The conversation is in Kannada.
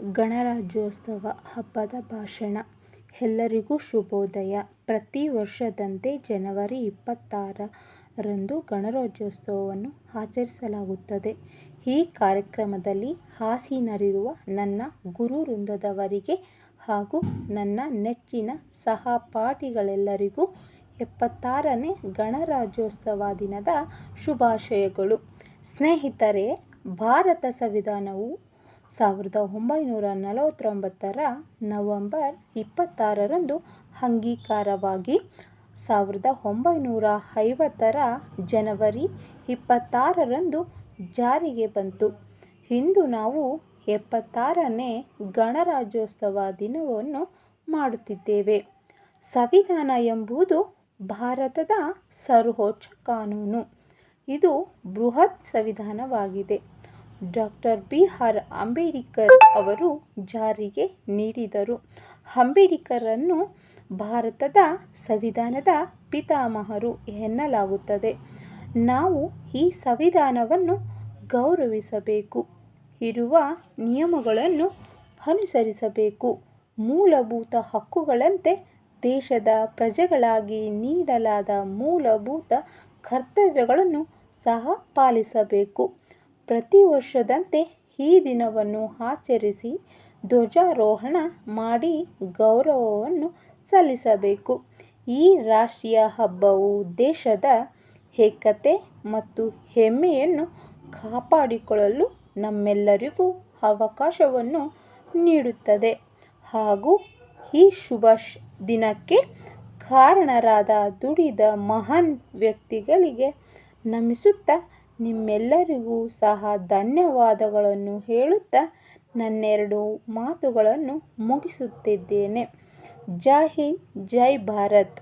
ಗಣರಾಜ್ಯೋತ್ಸವ ಹಬ್ಬದ ಭಾಷಣ ಎಲ್ಲರಿಗೂ ಶುಭೋದಯ. ಪ್ರತಿ ವರ್ಷದಂತೆ ಜನವರಿ ಇಪ್ಪತ್ತಾರರಂದು ಗಣರಾಜ್ಯೋತ್ಸವವನ್ನು ಆಚರಿಸಲಾಗುತ್ತದೆ. ಈ ಕಾರ್ಯಕ್ರಮದಲ್ಲಿ ಹಾಸೀನರಿರುವ ನನ್ನ ಗುರುವೃಂದದವರಿಗೆ ಹಾಗೂ ನನ್ನ ನೆಚ್ಚಿನ ಸಹಪಾಠಿಗಳೆಲ್ಲರಿಗೂ ಎಪ್ಪತ್ತಾರನೇ ಗಣರಾಜ್ಯೋತ್ಸವ ದಿನದ ಶುಭಾಶಯಗಳು. ಸ್ನೇಹಿತರೆ, ಭಾರತ ಸಂವಿಧಾನವು ಸಾವಿರದ ಒಂಬೈನೂರ ನಲವತ್ತೊಂಬತ್ತರ ನವಂಬರ್ ಇಪ್ಪತ್ತಾರರಂದು ಅಂಗೀಕಾರವಾಗಿ ಸಾವಿರದ ಒಂಬೈನೂರ ಐವತ್ತರ ಜನವರಿ ಇಪ್ಪತ್ತಾರರಂದು ಜಾರಿಗೆ ಬಂತು. ಇಂದು ನಾವು ಎಪ್ಪತ್ತಾರನೇ ಗಣರಾಜ್ಯೋತ್ಸವ ದಿನವನ್ನು ಮಾಡುತ್ತಿದ್ದೇವೆ. ಸಂವಿಧಾನ ಎಂಬುದು ಭಾರತದ ಸರ್ವೋಚ್ಚ ಕಾನೂನು. ಇದು ಬೃಹತ್ ಸಂವಿಧಾನವಾಗಿದೆ. ಡಾ. ಬಿ. ಆರ್. ಅಂಬೇಡ್ಕರ್ ಅವರು ಜಾರಿಗೆ ನೀಡಿದರು. ಅಂಬೇಡ್ಕರನ್ನು ಭಾರತದ ಸಂವಿಧಾನದ ಪಿತಾಮಹರು ಎನ್ನಲಾಗುತ್ತದೆ. ನಾವು ಈ ಸಂವಿಧಾನವನ್ನು ಗೌರವಿಸಬೇಕು. ಇರುವ ನಿಯಮಗಳನ್ನು ಅನುಸರಿಸಬೇಕು. ಮೂಲಭೂತ ಹಕ್ಕುಗಳಂತೆ ದೇಶದ ಪ್ರಜೆಗಳಾಗಿ ನೀಡಲಾದ ಮೂಲಭೂತ ಕರ್ತವ್ಯಗಳನ್ನು ಸಹ ಪಾಲಿಸಬೇಕು. ಪ್ರತಿ ವರ್ಷದಂತೆ ಈ ದಿನವನ್ನು ಆಚರಿಸಿ ಧ್ವಜಾರೋಹಣ ಮಾಡಿ ಗೌರವವನ್ನು ಸಲ್ಲಿಸಬೇಕು. ಈ ರಾಷ್ಟ್ರೀಯ ಹಬ್ಬವು ದೇಶದ ಏಕತೆ ಮತ್ತು ಹೆಮ್ಮೆಯನ್ನು ಕಾಪಾಡಿಕೊಳ್ಳಲು ನಮ್ಮೆಲ್ಲರಿಗೂ ಅವಕಾಶವನ್ನು ನೀಡುತ್ತದೆ ಹಾಗೂ ಈ ಶುಭ ದಿನಕ್ಕೆ ಕಾರಣರಾದ ದುಡಿದ ಮಹಾನ್ ವ್ಯಕ್ತಿಗಳಿಗೆ ನಮಿಸುತ್ತಾ ನಿಮ್ಮೆಲ್ಲರಿಗೂ ಸಹ ಧನ್ಯವಾದಗಳನ್ನು ಹೇಳುತ್ತಾ ನನ್ನೆರಡು ಮಾತುಗಳನ್ನು ಮುಗಿಸುತ್ತಿದ್ದೇನೆ. ಜಾಹಿ ಜೈ ಭಾರತ್.